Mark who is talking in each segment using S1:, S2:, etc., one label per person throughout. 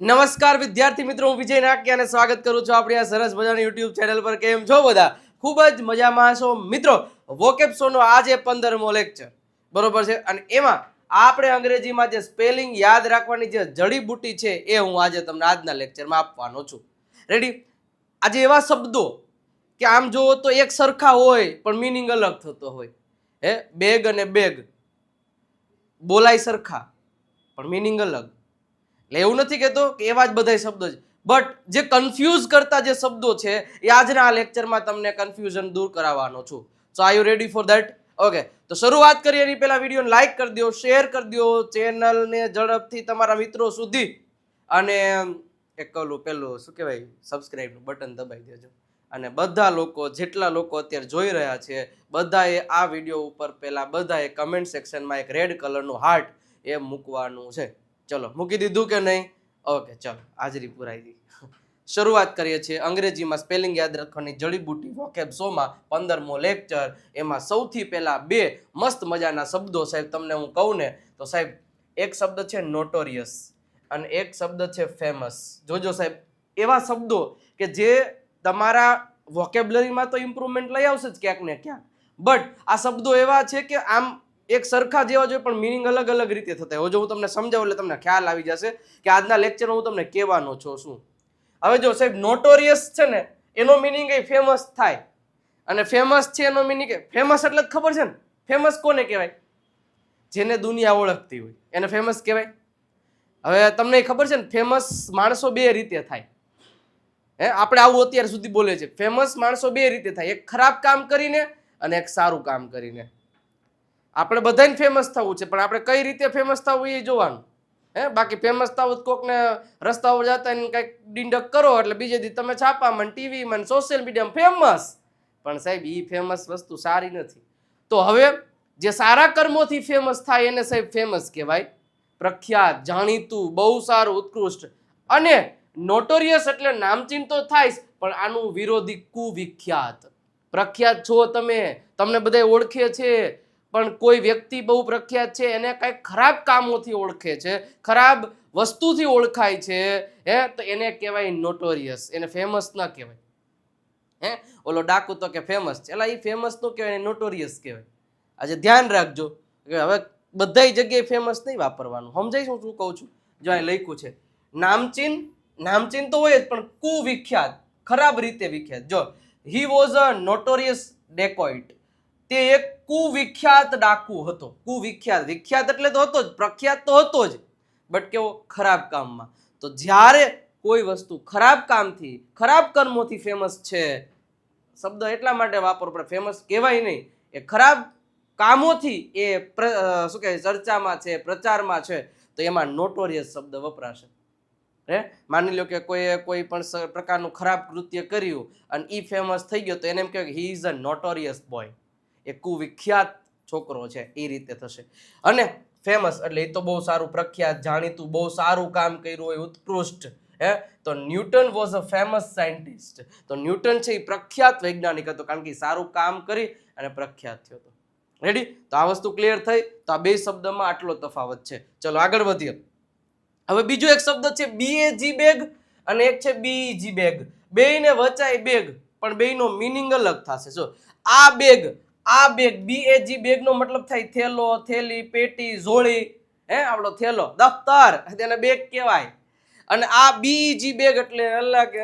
S1: નમસ્કાર વિદ્યાર્થી મિત્રો, હું વિજય નાક્યા અને સ્વાગત કરું છું આપણી આ સરસ મજાની યુટ્યુબ ચેનલ પર. કેમ છો બધા? ખૂબ જ મજામાં છો મિત્રો વોકેપ શોનો આજે પંદરમો લેક્ચર બરોબર છે? અને એમાં આપણે અંગ્રેજીમાં જે સ્પેલિંગ યાદ રાખવાની જે જડીબુટી છે, એ હું આજે તમને આજના લેક્ચરમાં આપવાનો છું. રેડી આજે એવા શબ્દો કે આમ જુઓ તો એક સરખા હોય, પણ મિનિંગ અલગ થતો હોય. હે? બેગ અને બેગ બોલાય સરખા, પણ મિનિંગ અલગ. એટલે એવું નથી કહેતો કે એવા જ બધા શબ્દો છે. બટ જે કન્ફ્યુઝ કરતા જે શબ્દો છે, એ આજના આ લેક્ચરમાં તમને કન્ફ્યુઝન દૂર કરાવવાનો છું. So are you ready for that okay તો શરૂઆત કરીએ એની પહેલા વિડીયોને લાઈક કરી દો શેર કરી દો ચેનલને ઝડપથી તમારા મિત્રો સુધી. અને એક ઓલું પેલું, શું કહેવાય સબસ્ક્રાઈબનું બટન દબાઈ દેજો. અને બધા લોકો, જેટલા લોકો અત્યારે જોઈ રહ્યા છે, બધાએ આ વીડિયો ઉપર પહેલાં બધાએ કમેન્ટ સેક્શનમાં એક રેડ કલરનું હાર્ટ એ મૂકવાનું છે. ચલો, મૂકી દીધું કે નહીં? ઓકે, ચલો, હાજરી પુરાઈ ગઈ. શરૂઆત કરીએ છીએ અંગ્રેજીમાં સ્પેલિંગ યાદ રાખવાની જડીબુટી વોકેબ શોમાં પંદરમો લેક્ચર એમાં સૌથી પહેલાં બે મસ્ત મજાના શબ્દો સાહેબ તમને હું કહું ને, તો સાહેબ, એક શબ્દ છે નોટોરિયસ અને એક શબ્દ છે ફેમસ જોજો સાહેબ, એવા શબ્દો કે જે તમારા વોકેબ્લરીમાં તો ઇમ્પ્રુવમેન્ટ લઈ આવશે જ ક્યાંક ને ક્યાંક. બટ આ શબ્દો એવા છે કે આમ એક સરખા જેવા જોઈએ પણ મિનિંગ અલગ અલગ રીતે થતા હોય. જો હું તમને સમજાવું એટલે તમને ખ્યાલ આવી જશે કે આજના લેક્ચરમાં હું તમને કહેવાનો છું શું. હવે જો સાહેબ નોટોરિયસ છે ને, એનો મિનિંગ એ ફેમસ થાય. અને ફેમસ છે એનો મિનિંગ ફેમસ એટલે ખબર છે ને ફેમસ કોને કહેવાય? જેને દુનિયા ઓળખતી હોય. એને ફેમસ કહેવાય? હવે તમને ખબર છે ને ફેમસ માણસો બે રીતે થાય. હે, આપણે આવું અત્યાર સુધી બોલે છે. ફેમસ માણસો બે રીતે થાય. એક ખરાબ કામ કરીને અને એક સારું કામ કરીને. આપણે બધાને ફેમસ થવું છે, પણ આપણે કઈ રીતે ફેમસ થવું એ જોવાનું. હે, બાકી ફેમસ થવું કોકને રસ્તા ઉપર જતા કંઈક ડિંડક કરો, એટલે બીજે દી તમે છાપામાં ટીવીમાં સોશિયલ મીડિયામાં ફેમસ પણ સાહેબ એ ફેમસ વસ્તુ સારી નથી. તો હવે જે સારા કર્મોથી ફેમસ થાય એને સાહેબ ફેમસ કહેવાય. પ્રખ્યાત, જાણીતું, બહુ સારું, ઉત્કૃષ્ટ અને નોટોરિયસ એટલે નામચીન તો થાય પણ આનું વિરોધી કુવિખ્યાત. પ્રખ્યાત છો તમે, તમને બધા ઓળખે છે. પણ કોઈ વ્યક્તિ બહુ પ્રખ્યાત છે, એને કંઈક ખરાબ કામોથી ઓળખે છે, ખરાબ વસ્તુથી ઓળખાય છે, હે, તો એને કહેવાય નોટોરિયસ એને ફેમસ ના કહેવાય. હે, ઓલો ડાકુ તો કે ફેમસ છે એટલે એ ફેમસ તો કહેવાય નોટોરિયસ કહેવાય. આજે ધ્યાન રાખજો કે હવે બધાય જગ્યાએ ફેમસ નહીં વાપરવાનું. સમજાય હું શું કહું છું? જો અહીં લખ્યું છે, નામચીન નામચીન તો હોય જ, પણ કુવિખ્યાત, ખરાબ રીતે વિખ્યાત. જો હી વોઝ અ નોટોરિયસ ડેકોઇટ તે એક કુવિખ્યાત ડાકુ હતો. કુવિખ્યાત. વિખ્યાત એટલે તો હતો જ. પ્રખ્યાત તો હતો જ. બટ કેવો? ખરાબ કામમાં. તો જ્યારે કોઈ વસ્તુ ખરાબ કામથી, ખરાબ કર્મોથી ફેમસ છે, શબ્દ એટલા માટે વાપરો પણ ફેમસ કહેવાય નહીં. એ ખરાબ કામોથી એ શું કહેવાય? ચર્ચામાં છે, પ્રચારમાં છે, તો એમાં નોટોરિયસ શબ્દ વપરાશે. હે? માની લો કે કોઈએ કોઈ પણ પ્રકારનું ખરાબ કૃત્ય કર્યું અને એ ફેમસ થઈ ગયો, તો એને એમ કહેવાય he is a notorious boy એ કુવિખ્યાત છોકરો છે, એ રીતે થશે. અને ફેમસ એટલે એ તો બહુ સારું પ્રખ્યાત, જાણીતું, બહુ સારું કામ કર્યું હોય, ઉત્કૃષ્ટ, હે? તો Newton was a famous scientist તો ન્યૂટન છે એ પ્રખ્યાત વૈજ્ઞાનિક હતો, કારણ કે સારું કામ કરી અને પ્રખ્યાત થયો હતો. રેડી તો આ વસ્તુ ક્લિયર થઈ, તો આ બે શબ્દમાં આટલો તફાવત છે. ચલો આગળ વધીએ. હવે બીજો એક શબ્દ છે બીએજી બેગ અને એક છે બીજી બેગ બેયને વચાય બેગ પણ બેયનો મિનિંગ અલગ થશે. જો, આ બેગ આ બેગ બીએજી બેગનો મતલબ થાય થેલો, થેલી, પેટી, ઝોળી. હે આપણો થેલો, દફતર, તેને બેગ કહેવાય. અને આ બીજી બેગ એટલે અલ્લાહ કે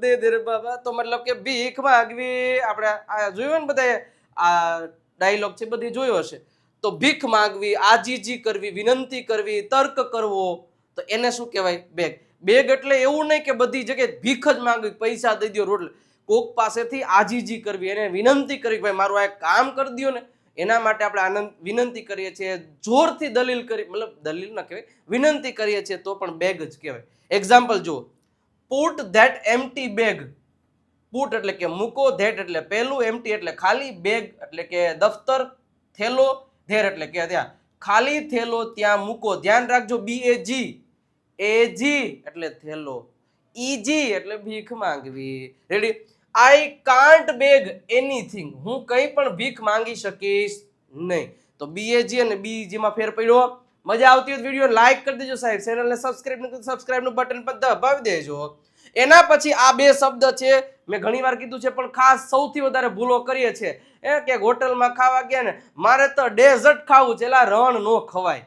S1: દે દે બાબા. તો મતલબ કે ભીખ માંગવી. આપણે આ જોયું ને બધાએ? આ ડાયલોગ છે, બધી જોયો હશે. તો ભીખ માંગવી, આજીજી કરવી, વિનંતી કરવી, તર્ક કરવો. તો એને શું કહેવાય? બેગ. બેગ એટલે એવું નહીં કે બધી જગ્યાએ ભીખ જ માંગવી. પૈસા દઈ દો રોટલે. કોક પાસેથી આજીજી કરવી, એને વિનંતી કરવી ભાઈ, મારું આ કામ કરી દો ને. એના માટે આપણે આનંદ, વિનંતી કરીએ છીએ, જોરથી દલીલ કરી, મતલબ દલીલ ન કહેવાય, વિનંતી કરીએ છીએ તો પણ બેગ જ કહેવાય. એક્ઝામ્પલ જુઓ. Put that empty bag put એટલે કે મૂકો ધેટ એટલે પહેલું એમટી એટલે ખાલી બેગ એટલે કે દફતર, થેલો ધેર એટલે કે ત્યાં. ખાલી થેલો ત્યાં મૂકો. ધ્યાન રાખજો બી એ જી એ જી એટલે થેલો. ઈજી એટલે ભીખ માંગવી. Ready I can't beg anything હું કંઈ પણ ભીખ માંગી શકીશ નહીં. તો બીએજી અને બીજી માં ફેર પડ્યો. મજા આવતી હોય વીડિયો લાઇક કરી દેજો સાહેબ. ચેનલને સબસ્ક્રાઇબ નથી સબસ્ક્રાઇબનું બટન પણ દબાવી દેજો. એના પછી આ બે શબ્દ છે. મેં ઘણી વાર કીધું છે, પણ ખાસ સૌથી વધારે ભૂલો કરીએ છીએ. એ કે હોટલમાં ખાવા ગયા ને, મારે તો ડેઝર્ટ ખાવું છે એલા રણ નો ખવાય.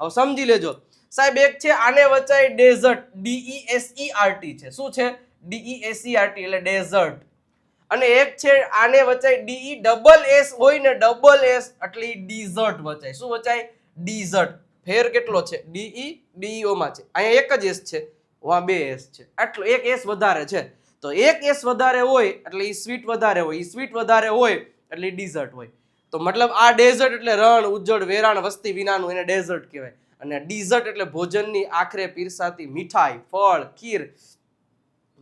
S1: હવે સમજી લેજો. સાહેબ, એક છે આને વચ્ચે desert D E S E R છે. શું છે? D E S E R T એટલે ડેઝર્ટ અને એક છે આને વચાય ડીઈ ડબલ એસ હોય ને ડબલ એસ એટલે ડીઝર્ટ વચાય. શું વચાય? ડીઝર્ટ ફેર કેટલો છે? ડીઈ ડીઈઓમાં છે. અહીંયા એક જ એસ છે. વા બે એસ છે. આટલો એક એસ વધારે છે. તો એક એસ વધારે હોય એટલે એ સ્વીટ વધારે હોય. એ સ્વીટ વધારે હોય એટલે ડીઝર્ટ હોય. તો મતલબ આ ડેઝર્ટ એટલે રણ ઉજ્જડ વેરાણ, વસ્તી વિનાનું એને ડેઝર્ટ કહેવાય. અને ડીઝર્ટ એટલે ભોજનની આખરે પીરસાતી મીઠાઈ, ફળ, ખીર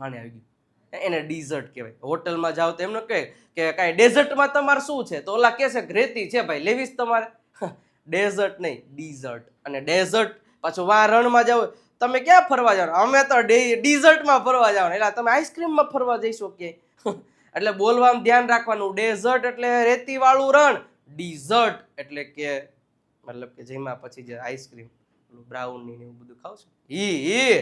S1: માને આવી ગયું. એને ડીઝર્ટ કહેવાય. હોટલમાં જાઓ તો એમને કહે કે કાંઈ ડેઝર્ટમાં તમારે શું છે? તો ઓલા કહે છે કે છે ભાઈ લેવીસ તમારે. ડેઝર્ટ નહીં ડીઝર્ટ અને ડેઝર્ટ પાછું વા રણમાં જાઓ. તમે ક્યાં ફરવા જાઓ? અમે તો ડીઝર્ટમાં ફરવા જાઓ. એટલે તમે આઈસ્ક્રીમમાં ફરવા જઈશો કે? એટલે બોલવામાં ધ્યાન રાખવાનું. ડેઝર્ટ એટલે રેતીવાળું રણ. ડીઝર્ટ એટલે કે, મતલબ કે જેમાં પછી જે આઈસ્ક્રીમ બ્રાઉની ને એવું બધું ખાવ છો? ઈ ઈ.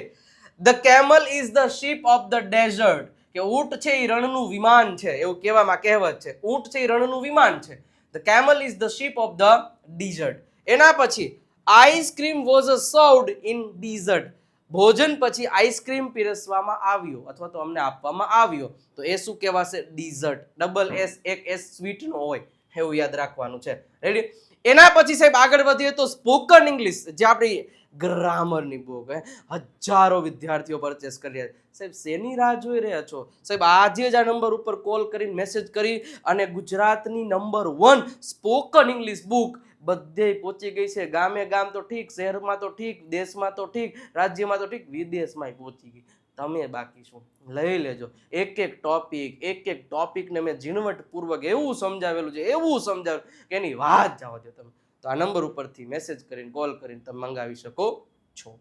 S1: The camel is the ship of the desert કે ઊંટ છે એ રણનું વિમાન છે, એવું કહેવામાં કહેવત છે. ઊંટ છે એ રણનું વિમાન છે. The camel is the ship of the desert એના પછી ice cream was a served in dessert ભોજન પછી આઈસ્ક્રીમ પીરસવામાં આવ્યો, અથવા તો અમને આપવામાં આવ્યો. તો એ શું કહેવાશે? ડીઝર્ટ ડબલ એસ એક એસ સ્વીટનો હોય. એવું યાદ રાખવાનું છે. રેડી એના પછી સાહેબ આગળ વધીએ તો સ્પોકન ઇંગ્લિશ જે આપણી ગ્રામરની બુક હે. હજારો વિદ્યાર્થીઓ પરચેસ કરી રહ્યા સાહેબ, શેની રાહ જોઈ રહ્યા છો? સાહેબ, આજે જ આ નંબર ઉપર કોલ કરીને મેસેજ કરી અને ગુજરાતની number one spoken English book બધે પહોંચી ગઈ છે. ગામે ગામ તો ઠીક, શહેરમાં તો ઠીક, દેશમાં તો ઠીક, રાજ્યમાં તો ઠીક, વિદેશમાં પહોંચી ગઈ. તમે બાકી શું? લઈ લેજો. એક એક ટોપિક એક એક ટોપિકને મેં ઝીણવટપૂર્વક એવું સમજાવેલું છે, એવું સમજાવેલું કે એની વાત જાઓ છો તમે. તો આ નંબર ઉપરથી મેસેજ કરીને કોલ કરીને તમે મંગાવી શકો છો.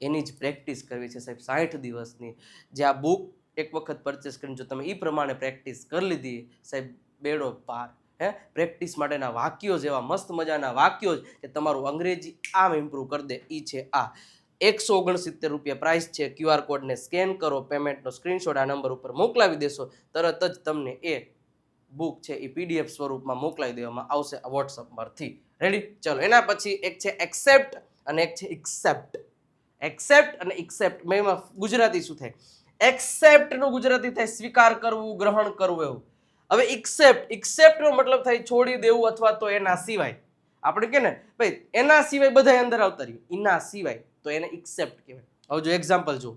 S1: એની જ પ્રેક્ટિસ કરવી છે સાહેબ, સાઠ દિવસની. જે આ બુક એક વખત પરચેસ કરીને જો તમે એ પ્રમાણે પ્રેક્ટિસ કરી લીધી, સાહેબ, બેડો પાર. હે? પ્રેક્ટિસ માટેના વાક્યો જેવા મસ્ત મજાના વાક્યો જ કે તમારું અંગ્રેજી આમ ઇમ્પ્રૂવ કરી દે. એ છે આ. એકસો ઓગણસિત્તેર રૂપિયા પ્રાઇસ છે. ક્યુઆર કોડને સ્કેન કરો પેમેન્ટનો સ્ક્રીનશોટ આ નંબર ઉપર મોકલાવી દેશો. તરત જ તમને એ બુક છે એ પીડીએફ સ્વરૂપમાં મોકલાવી દેવામાં આવશે વોટ્સઅપ પરથી. રેડી ચલો, એના પછી એક છે એક્સેપ્ટ અને એક છે એક્સેપ્ટ એક્સેપ્ટ અને એક્સેપ્ટ મેં ગુજરાતી શું થાય? એક્સેપ્ટનું ગુજરાતી થાય સ્વીકાર કરવું, ગ્રહણ કરવું એવું. હવે એક્સેપ્ટ એક્સેપ્ટનો મતલબ થાય છોડી દેવું અથવા તો એના સિવાય. આપણે કે ને, ભાઈ, એના સિવાય બધા અંદર આવતા રહ્યું એના સિવાય, તો એને એક્સેપ્ટ કહેવાય. હવે જો એક્ઝામ્પલ જો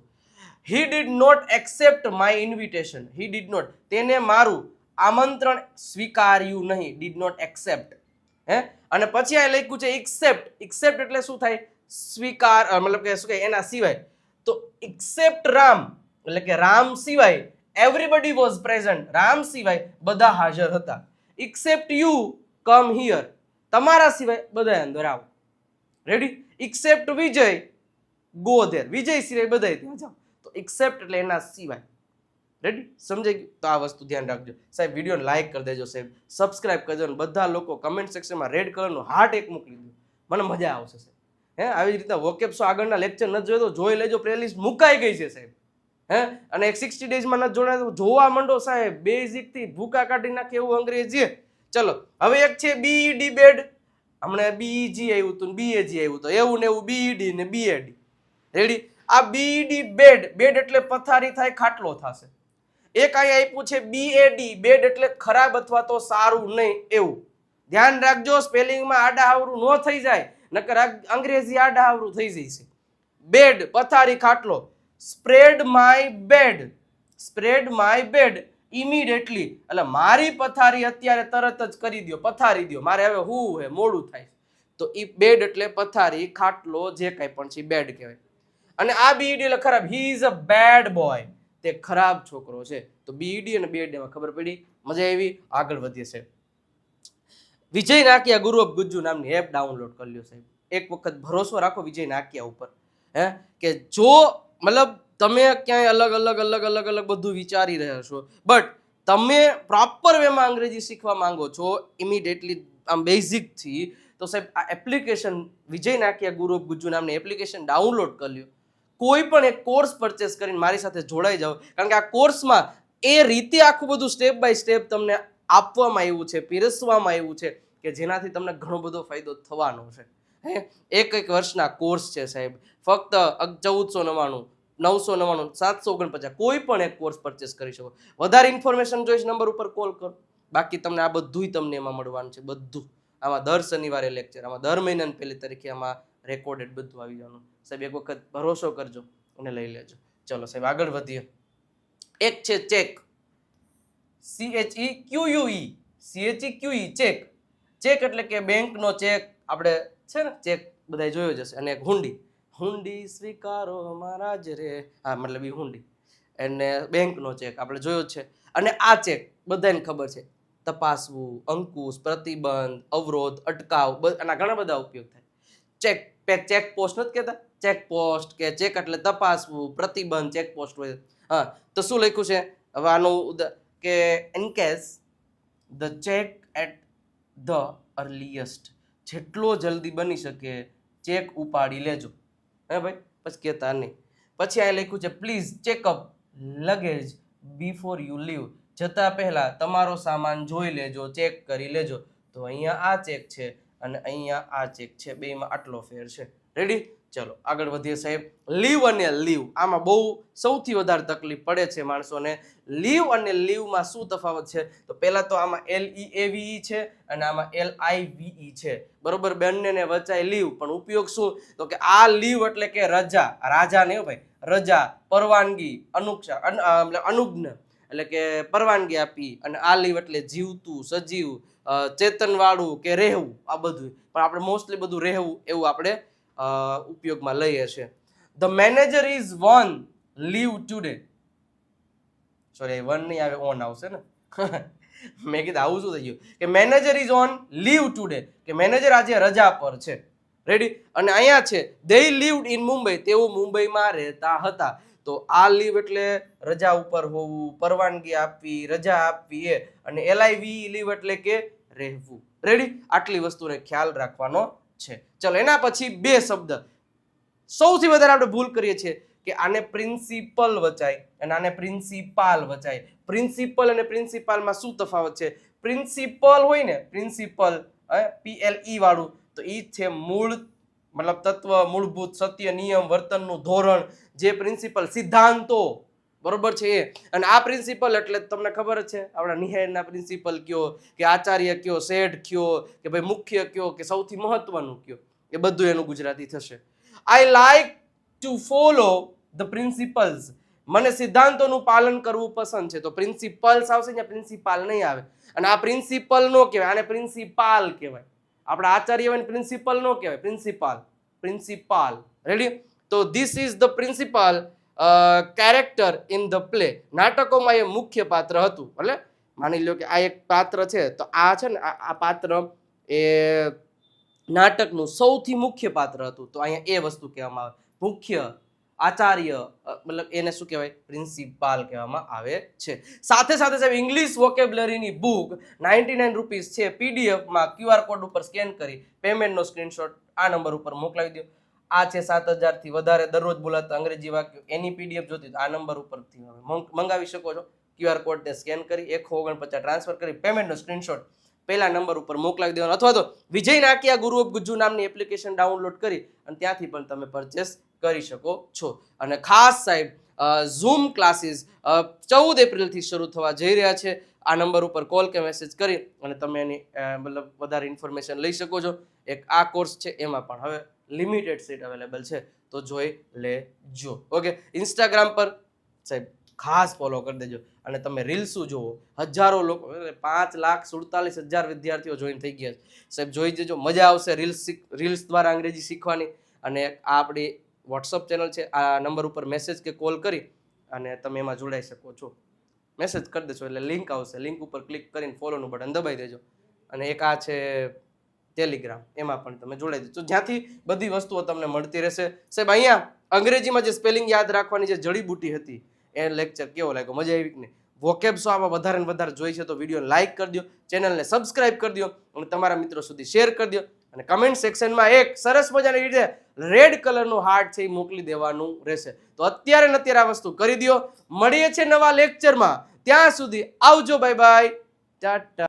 S1: he did not accept my invitation he did not તેને મારું આમંત્રણ સ્વીકાર્યું નહીં ડીડ નોટ એક્સેપ્ટ હે? અને પછી આ લખ્યું છે એક્સેપ્ટ એક્સેપ્ટ એટલે શું થાય? સ્વીકાર મતલબ કે શું કહે? એના સિવાય. તો એક્સેપ્ટ રામ, એટલે કે રામ સિવાય એવરીબડી વોઝ પ્રેઝન્ટ રામ સિવાય બધા હાજર હતા. એક્સેપ્ટ યુ કમ હિયર તમારા સિવાય બધા અંદર આવો. Ready except Vijay go there Vijay સિવાય બધા ત્યાં જાઓ. તો એક્સેપ્ટ એટલે એના સિવાય. રેડી સમજાઈ ગયું? તો આ વસ્તુ ધ્યાન રાખજો. સાહેબ, વિડીયોને લાઇક કરી દેજો, સાહેબ. સબસ્ક્રાઇબ કરજો અને બધા લોકો કમેન્ટ સેક્શનમાં રેડ કલરનું હાર્ટ એક મોકલી દો મને મજા આવશે, સાહેબ. હે, આવી જ રીતના વોકેપ્સો આગળના લેક્ચર ન જોયો તો જોઈ લેજો. પ્લેલિસ્ટ મુકાઈ ગઈ છે, સાહેબ. હે, અને એક સિક્સટી ડેઝમાં નથી જોડાય તો જોવા માંડો, સાહેબ. બેઝિકથી ભૂકા કાઢી નાખે એવું અંગ્રેજી ચલો, હવે એક છે બીઈડી બેડ હમણાં બીજી આવ્યું હતું બીએજી આવ્યું હતું. એવું ને એવું બીઈડી ને બીએડી રેડી આ બીઈડી બેડ બેડ એટલે પથારી થાય, ખાટલો થશે. એક અહીંયા આપ્યું છે બીએડી બેડ એટલે ખરાબ અથવા તો સારું નહીં એવું. ધ્યાન રાખજો, સ્પેલિંગમાં આડાહાવરું ન થઈ જાય, નકર અંગ્રેજી આડાહાવરું થઈ જશે બેડ પથારી, ખાટલો. Spread my bed spread my bed immediately એટલે મારી પથારી અત્યારે તરત જ કરી દો પથારી દો મારે હવે હું હે, મોડું થાય. તો ઈ બેડ એટલે પથારી, ખાટલો, જે કાંઈ પણ છે બેડ કહેવાય. અને આ બીઈડી એટલે ખરાબ. He is a bad boy તે ખરાબ છોકરો છે. તો બીઈડી અને બેડ એમાં ખબર પડી? મજા આવી? આગળ વધીએ છે વિજય નાકિયા ગુરુ ઓફ ગુજ્જુ નામની એપ ડાઉનલોડ કરી લ્યો સાહેબ. એક વખત ભરોસો રાખો વિજય નાકિયા ઉપર. હે? કે જો, મતલબ તમે ક્યાંય અલગ અલગ અલગ અલગ અલગ બધું વિચારી રહ્યા છો બટ તમે પ્રોપર વેમાં અંગ્રેજી શીખવા માંગો છો ઇમિડિયેટલી આમ બેઝિકથી તો સાહેબ આ એપ્લિકેશન વિજય નાકિયા ગુરુ ઓફ ગુજ્જુ નામની એપ્લિકેશન ડાઉનલોડ કરી લ્યો. કોઈ પણ એક કોર્સ પરચેસ કરીને મારી સાથે જોડાઈ જાઓ. કારણ કે આ કોર્સમાં એ રીતે આખું બધું સ્ટેપ બાય સ્ટેપ તમને આપવામાં આવ્યું છે, પીરસવામાં આવ્યું છે, કે જેનાથી તમને ઘણો બધો ફાયદો થવાનો છે. હે? એક એક વર્ષના કોર્સ છે સાહેબ. ફક્ત ચૌદસો નવ્વાણું, નવસો નવ્વાણું, સાતસો ઓગણપચાસ, કોઈ પણ એક કોર્સ પરચેસ કરી શકો. વધારે ઇન્ફોર્મેશન જોઈશ નંબર ઉપર કોલ કરો. બાકી તમને આ બધુંય તમને એમાં મળવાનું છે, બધું. આમાં દર શનિવારે લેક્ચર આમાં દર મહિનાની પહેલી તારીખે આમાં રેકોર્ડેડ બધું આવી જવાનું. સાહેબ, એક વખત ભરોસો કરજો અને લઈ લેજો. ચલો સાહેબ, આગળ વધીએ. એક છે cheque C H E U E cheque cheque એટલે કે બેંકનો ચેક આપણે છે ને ચેક બધાય જોયો જ હશે. અને એક હુંડી. હુંડી સ્વીકારો મહારાજ રે. હા, મતલબ એ હુંડી. એને બેંકનો ચેક આપણે જોયો છે. અને આ ચેક બધાને ખબર છે. તપાસવું, અંકુશ, પ્રતિબંધ, અવરોધ, અટકાવ આના ઘણા બધા ઉપયોગ થાય. ચેક ચેક પોસ્ટ નથી કહેતા? ચેક પોસ્ટ કે ચેક એટલે તપાસવું, પ્રતિબંધ ચેક પોસ્ટ હોય. હા, તો શું લખ્યું છે? હવે આનું કે in case the check at the earliest જેટલો જલ્દી બની શકે, ચેક ઉપાડી લેજો. હે ભાઈ? પછી કહેતા નહીં. પછી આ લખ્યું છે please checkup luggage before you leave જતા પહેલાં તમારો સામાન જોઈ લેજો, ચેક કરી લેજો. તો અહીંયા આ ચેક છે. અને અહીંયા આ ચેક છે, બેમાં આટલો ફેર છે. રેડી ચલો, આગળ વધીએ સાહેબ. લીવ અને લીવ. આમાં બહુ સૌથી વધારે તકલીફ પડે છે માણસોને. લીવ અને લીવમાં શું તફાવત છે? તો પહેલાં તો આમાં એલ ઈ એવી છે અને આમાં એલ આઈ વીઈ છે. બરોબર? બંનેને વચાય લીવ. પણ ઉપયોગ શું? તો કે આ લીવ એટલે કે રજા. રાજા ને ભાઈ. રજા, પરવાનગી, અનુક્ષા એટલે અનુજ્ઞ. એટલે કે પરવાનગી આપી અને આ લીવ એટલે જીવતું, સજીવ ચેતનવાળું કે રહેવું, આ બધું પણ આપણે મોસ્ટલી બધું રહેવું એવું આપણે ઉપયોગમાં લઈએ છીએ. The manager is one leave today sorry one નહીં આવે ઓન આવશે ને? મેં કીધું, આવું શું થઈ ગયું? કે manager is on leave today કે મેનેજર આજે રજા પર છે. રેડી અને અહીંયા છે દે લીવડ ઇન મુંબઈ. તેઓ મુંબઈમાં રહેતા હતા. તો આ લીવ એટલે રજા ઉપર હોવું, પરવાનગી આપવી, રજા આપવી એ. અને એલઆઈવી લીવ એટલે કે રહેવું. રેડી આટલી વસ્તુને ખ્યાલ રાખવાનો છે. ચલો, એના પછી બે શબ્દ. સૌથી વધારે આપણે ભૂલ કરીએ છીએ કે આને પ્રિન્સિપલ વચાય અને આને પ્રિન્સિપાલ વચાય. પ્રિન્સિપલ અને પ્રિન્સિપાલમાં શું તફાવત છે? પ્રિન્સિપલ હોય ને પ્રિન્સિપલ પીએલઈ વાળું, તો એ છે મૂળ મતલબ તત્વ, મૂળભૂત, સત્ય, નિયમ, વર્તનનું ધોરણ, જે પ્રિન્સિપલ સિદ્ધાંતો, બરોબર છે એ? અને આ પ્રિન્સિપલ એટલે તમને ખબર જ છે? આપણા નિહાળના પ્રિન્સિપલ કયો? કે આચાર્ય કયો? શેઠ કયો? કે ભાઈ મુખ્ય કયો? કે સૌથી મહત્વનું કયો? એ બધું એનું ગુજરાતી થશે. I like to follow the principles મને સિદ્ધાંતોનું પાલન કરવું પસંદ છે. તો પ્રિન્સિપલ્સ આવશે ત્યાં પ્રિન્સિપાલ નહીં આવે. અને આ પ્રિન્સિપલ નો કહેવાય. આને પ્રિન્સિપાલ કહેવાય. આપણા આચાર્ય હોય પ્રિન્સિપલ નો કહેવાય પ્રિન્સિપાલ પ્રિન્સિપાલ રેડી તો this is the principal character in the play નાટકોમાં એ મુખ્ય પાત્ર હતું એટલે માની લો કે આ એક પાત્ર છે, તો આ છે ને આ પાત્ર એ નાટકનું સૌથી મુખ્ય પાત્ર હતું. તો અહીંયા એ વસ્તુ કહેવામાં આવે. મુખ્ય આચાર્ય મતલબ એને શું કહેવાય? પ્રિન્સિપાલ કહેવામાં આવે છે. સાથે સાથે સાહેબ ઇંગ્લિશ વોકેબ્લરીની બુક નાઇન્ટી નાઇન રૂપીસ છે પીડીએફમાં ક્યુઆર કોડ ઉપર સ્કેન કરી પેમેન્ટનો સ્ક્રીનશોટ આ નંબર ઉપર મોકલાવી દો. આ છે સાત હજારથી વધારે દરરોજ બોલાતા અંગ્રેજી વાક્યો. એની પીડીએફ જોતી આ નંબર ઉપરથી હવે મંગાવી શકો છો. ક્યુઆર કોડને સ્કેન કરી એકસો ઓગણપચાસ ટ્રાન્સફર કરી પેમેન્ટનો સ્ક્રીનશોટ પહેલા નંબર ઉપર મોકલાવી દેવાનો. અથવા તો વિજય નાકિયા ગુરુ ઓફ ગુજ્જુ નામની એપ્લિકેશન ડાઉનલોડ કરી અને ત્યાંથી પણ તમે પરચેસ કરી શકો છો. અને ખાસ સાહેબ ઝૂમ ક્લાસીસ ચૌદ એપ્રિલથી શરૂ થવા જઈ રહ્યા છે. આ નંબર ઉપર કોલ કે મેસેજ કરી અને તમે એની મતલબ વધારે ઇન્ફોર્મેશન લઈ શકો છો. એક આ કોર્સ છે, એમાં પણ હવે લિમિટેડ સીટ અવેલેબલ છે. તો જોઈ લેજો. ઓકે ઇન્સ્ટાગ્રામ પર સાહેબ ખાસ ફોલો કરી દેજો. અને તમે રીલ્સો જુઓ. હજારો લોકો પાંચ લાખ સુડતાલીસ હજાર વિદ્યાર્થીઓ જોઈન થઈ ગયા છે. સાહેબ, જોઈ જજો મજા આવશે રીલ્સ રીલ્સ દ્વારા અંગ્રેજી શીખવાની. અને આ આપણી વોટ્સઅપ ચેનલ છે, આ નંબર ઉપર મેસેજ કે કોલ કરી અને તમે એમાં જોડાઈ શકો છો. મેસેજ કરી દેશો એટલે લિંક આવશે. લિંક ઉપર ક્લિક કરીને ફોલોનું બટન દબાઈ દેજો. અને એક આ છે ટેલિગ્રામ એમાં પણ તમે જોડાઈ દેજો. જ્યાંથી બધી વસ્તુઓ તમને મળતી રહેશે. સાહેબ, અહીંયા અંગ્રેજીમાં જે સ્પેલિંગ યાદ રાખવાની જે જડીબુટી હતી, એ લેક્ચર કેવો લાગ્યો? મજા આવી કે નહીં? વોકેબ્સો આમાં વધારે ને વધારે જોઈ છે, તો વીડિયો લાઇક કરી દો. ચેનલને સબસ્ક્રાઇબ કરી દો. અને તમારા મિત્રો સુધી શેર કરી દો. અને કમેન્ટ સેક્શનમાં એક સરસ મજાની રીતે રેડ કલરનું હાર્ટ છે એ મોકલી દેવાનું રહેશે. તો અત્યારે ને અત્યારે આ વસ્તુ કરી દો મળીએ છે નવા લેક્ચરમાં ત્યાં સુધી આવજો. Bye bye tata.